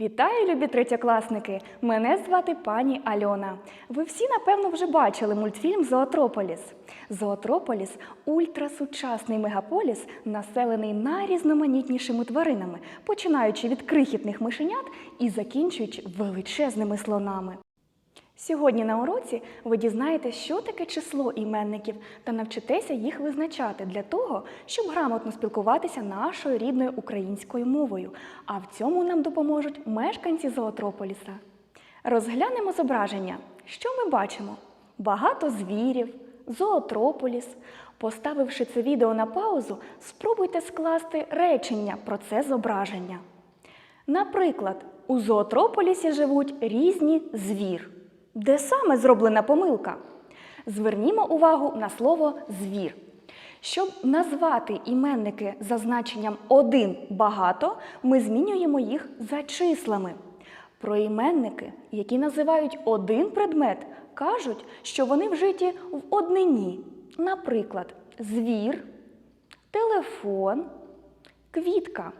Вітаю, любі третьокласники! Мене звати пані Альона. Ви всі, напевно, вже бачили мультфільм Зоотрополіс. Зоотрополіс ультрасучасний мегаполіс, населений найрізноманітнішими тваринами, починаючи від крихітних мишенят і закінчуючи величезними слонами. Сьогодні на уроці ви дізнаєтесь, що таке число іменників та навчитеся їх визначати для того, щоб грамотно спілкуватися нашою рідною українською мовою. А в цьому нам допоможуть мешканці Зоотрополіса. Розглянемо зображення. Що ми бачимо? Багато звірів, зоотрополіс. Поставивши це відео на паузу, спробуйте скласти речення про це зображення. Наприклад, у зоотрополісі живуть різні звір. Де саме зроблена помилка? Звернімо увагу на слово звір. Щоб назвати іменники за значенням один багато, ми змінюємо їх за числами. Про іменники, які називають один предмет, кажуть, що вони вжиті в однині. Наприклад, звір, телефон, квітка.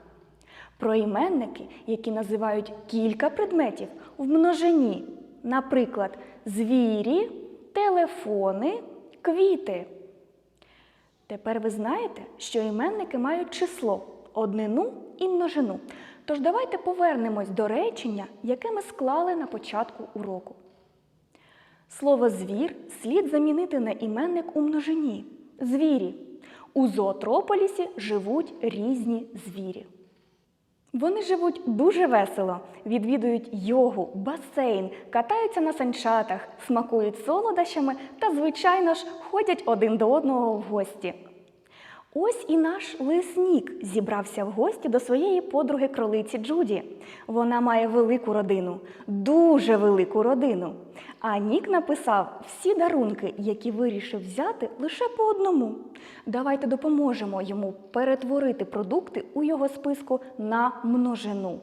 Про іменники, які називають кілька предметів в множині. Наприклад, звірі, телефони, квіти. Тепер ви знаєте, що іменники мають число, однину і множину. Тож давайте повернемось до речення, яке ми склали на початку уроку. Слово звір слід замінити на іменник у множині. Звірі. У зоотрополісі живуть різні звірі. Вони живуть дуже весело, відвідують йогу, басейн, катаються на санчатах, смакують солодощами та, звичайно ж, ходять один до одного в гості. Ось і наш лиснік зібрався в гості до своєї подруги кролиці Джуді. Вона має велику родину, дуже велику родину. А Нік написав всі дарунки, які вирішив взяти лише по одному. Давайте допоможемо йому перетворити продукти у його списку на множину.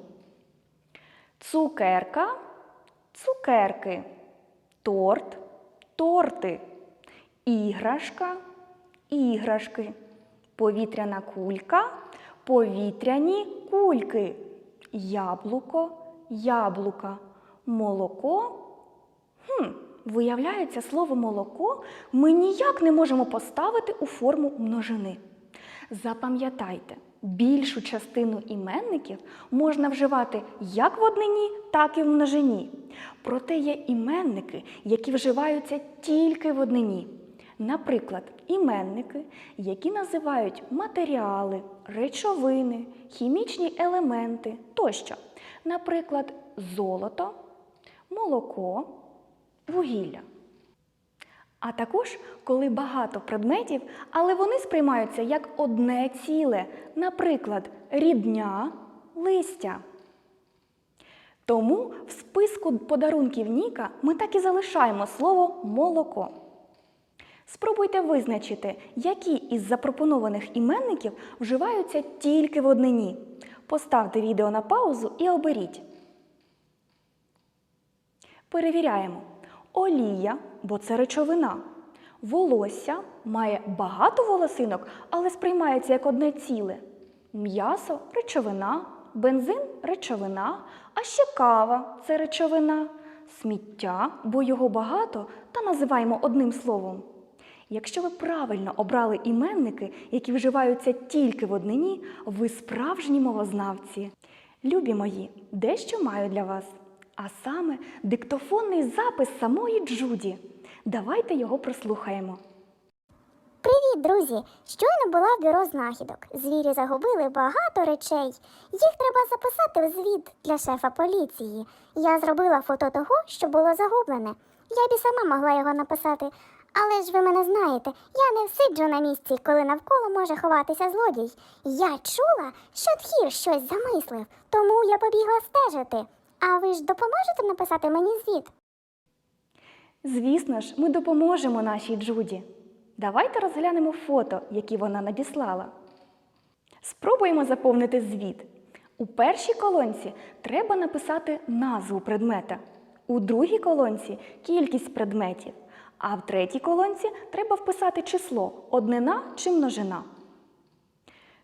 Цукерка цукерки, торт торти, іграшка іграшки, повітряна кулька повітряні кульки, яблуко яблука, молоко. Хм, виявляється, слово молоко ми ніяк не можемо поставити у форму множини. Запам'ятайте, більшу частину іменників можна вживати як в однині, так і в множині. Проте є іменники, які вживаються тільки в однині. Наприклад, іменники, які називають матеріали, речовини, хімічні елементи тощо. Наприклад, золото, молоко, вугілля. А також, коли багато предметів, але вони сприймаються як одне ціле, наприклад, рідня, листя. Тому в списку подарунків Ніка ми так і залишаємо слово молоко. Спробуйте визначити, які із запропонованих іменників вживаються тільки в однині. Поставте відео на паузу і оберіть. Перевіряємо. Олія, бо це речовина. Волосся має багато волосинок, але сприймається як одне ціле. М'ясо речовина, бензин речовина, а ще кава це речовина, сміття, бо його багато, та називаємо одним словом. Якщо ви правильно обрали іменники, які вживаються тільки в однині, ви справжні мовознавці. Любі мої, дещо маю для вас. А саме диктофонний запис самої Джуді. Давайте його прослухаємо. Привіт, друзі! Щойно була в бюро знахідок. Звірі загубили багато речей. Їх треба записати в звіт для шефа поліції. Я зробила фото того, що було загублене. Я б і сама могла його написати. Але ж ви мене знаєте, я не всиджу на місці, коли навколо може ховатися злодій. Я чула, що тхір щось замислив, тому я побігла стежити. А ви ж допоможете написати мені звіт? Звісно ж, ми допоможемо нашій Джуді. Давайте розглянемо фото, які вона надіслала. Спробуємо заповнити звіт. У першій колонці треба написати назву предмета, у другій колонці кількість предметів, а в третій колонці треба вписати число однина чи множина.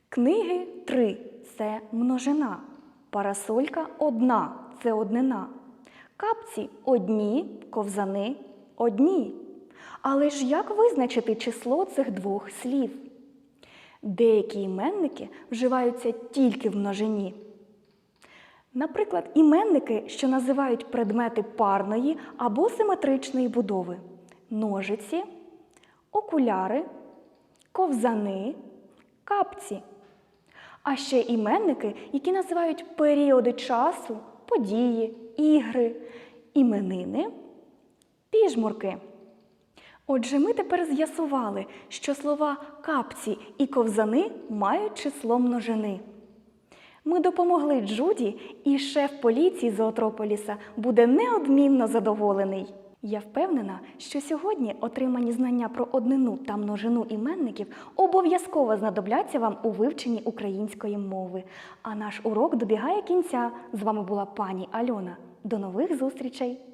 Книги 3 це множина. Парасолька одна це однина. Капці одні, ковзани одні. Але ж як визначити число цих двох слів? Деякі іменники вживаються тільки в множині. Наприклад, іменники, що називають предмети парної або симетричної будови: ножиці, окуляри, ковзани, капці. А ще іменники, які називають періоди часу, події, ігри, іменини, піжмурки. Отже, ми тепер з'ясували, що слова капці і ковзани мають число множини. Ми допомогли Джуді, і шеф поліції Зоотрополіса буде неодмінно задоволений. Я впевнена, що сьогодні отримані знання про однину та множину іменників обов'язково знадобляться вам у вивченні української мови. А наш урок добігає кінця. З вами була пані Альона. До нових зустрічей!